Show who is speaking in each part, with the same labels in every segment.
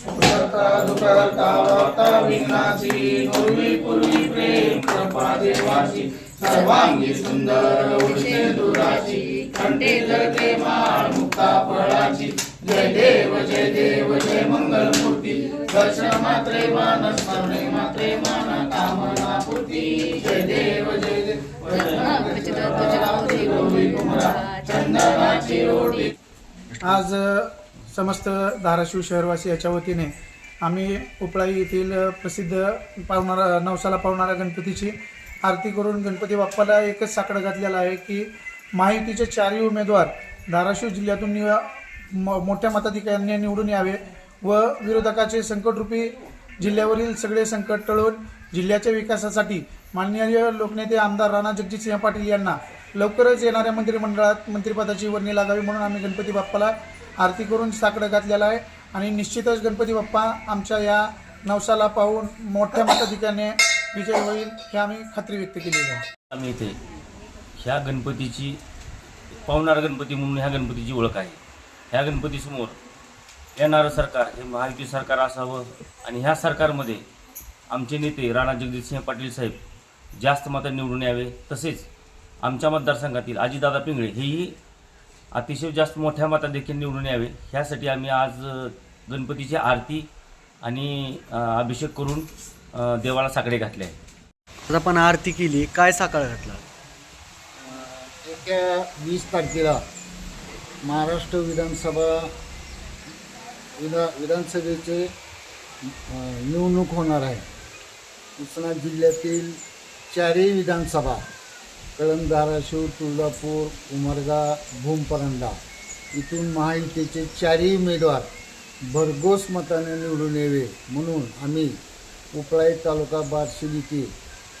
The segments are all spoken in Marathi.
Speaker 1: सुखकर्ता दुःखहर्ता वार्ता विघ्नाची पूर्वी पूर्वी प्रेम कृपा देवाची सर्वांगी सुंदर उष्णे दुराची कंठे जळते माळ मुक्ता फळाची. जय देव जय देव जय मंगल मूर्ती दर्शन मात्रे मान स्मरणे मात्रे मान कामना पूर्ती. जय देव जय देव. चंदनाची ओटी.
Speaker 2: आज समस्त धाराशिव शहरवासी याच्या वतीने आम्ही उपळाई येथील प्रसिद्ध पावणारा नवसाला पावणाऱ्या गणपतीची आरती करून गणपती बाप्पाला एकच साकडं घातलेला आहे की माहितीचे चारही उमेदवार धाराशिव जिल्ह्यातून निव म मोठ्या मताधिकाऱ्यांनी निवडून यावे व विरोधकाचे संकटरूपी जिल्ह्यावरील सगळे संकट टळून जिल्ह्याच्या विकासासाठी माननीय लोकनेते आमदार राणा जगजितसिंह पाटील यांना लवकरच येणाऱ्या मंत्रिमंडळात मंत्रिपदाची वर्णी लागावी म्हणून आम्ही गणपती बाप्पाला आरती करून साकडं घातलेलं आहे. आणि निश्चितच गणपती बाप्पा आमच्या या नवसाला पाहून मोठ्या मताधिकाने विजय होईल हे आम्ही खात्री व्यक्त केलेली आहे.
Speaker 3: आम्ही इथे ह्या गणपतीची पावणारा गणपती म्हणून ह्या गणपतीची ओळख आहे. ह्या गणपतीसमोर येणारं सरकार हे महायुती सरकार असावं आणि ह्या सरकारमध्ये आमचे नेते राणा जगजितसिंह पाटील साहेब जास्त मतं निवडून यावे तसेच आमच्या मतदारसंघातील अजितदादा पिंगळे हेही अतिशय जास्त मोठ्या मतात देखील निवडून यावे. ह्यासाठी आम्ही आज गणपतीची आरती आणि अभिषेक करून देवाला साकडे घातले आहे
Speaker 4: आज आपण आरती केली. काय साकाळ घातला?
Speaker 5: येत्या वीस तारखेला महाराष्ट्र विधानसभा विधा विधानसभेचे निवडणूक होणार आहे. उस्मा जिल्ह्यातील चारही विधानसभा कळंब धाराशिव तुळजापूर उमरगा भूमपरंडा इथून महायुतीचे चारही उमेदवार भरघोस मताने निवडून यावे म्हणून आम्ही उपळाई तालुका बार्शी येथे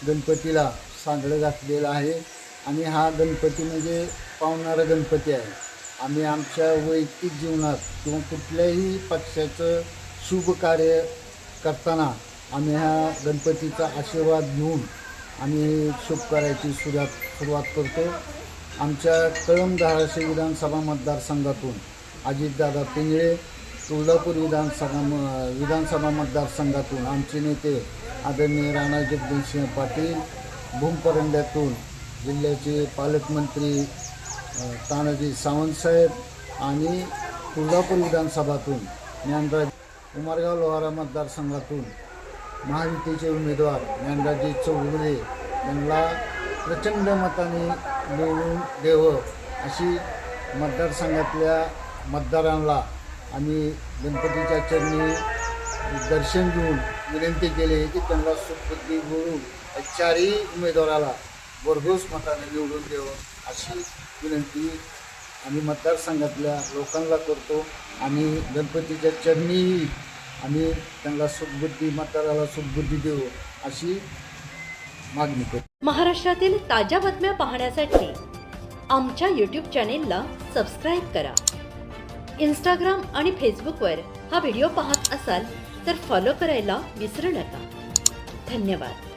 Speaker 5: गणपतीला सांगडं घातलेलं आहे आणि हा गणपती म्हणजे पावणारा गणपती आहे. आम्ही आमच्या वैयक्तिक जीवनात किंवा कुठल्याही पक्षाचं शुभ कार्य करताना आम्ही ह्या गणपतीचा आशीर्वाद घेऊन आम्ही शुभ करायची सुरुवात सुरुवात करतो आमच्या कळंब धाराशिव विधानसभा मतदारसंघातून अजितदादा पिंगळे तुळजापूर विधानसभा म- विधानसभा मतदारसंघातून आमचे नेते आदरणीय राणा जगदीशसिंह पाटील भूमपरंड्यातून जिल्ह्याचे पालकमंत्री तानाजी सावंतसाहेब आणि तुळजापूर विधानसभातून ज्ञानराज उमरगाव लोहारा मतदारसंघातून महायुतीचे उमेदवार ज्ञानराजे चौगुले यांना प्रचंड मताने निवडून द्यावं अशी मतदारसंघातल्या मतदारांना आम्ही गणपतीच्या चरणी दर्शन घेऊन विनंती केली की त्यांना सुखबुद्धी मिळून चारही उमेदवाराला भरघोस मताने निवडून द्यावं अशी विनंती आम्ही मतदारसंघातल्या लोकांना करतो. आणि गणपतीच्या चरणीही आम्ही त्यांना सुखबुद्धी मतदाराला सुखबुद्धी देऊ अशी मागणी करतो.
Speaker 6: महाराष्ट्रातील ताज्या बातम्या पाहण्यासाठी आमच्या यूट्यूब चॅनेलला सबस्क्राईब करा. इंस्टाग्राम आणि फेसबुकवर हा व्हिडिओ पाहत असाल तर फॉलो करायला विसरू नका. धन्यवाद.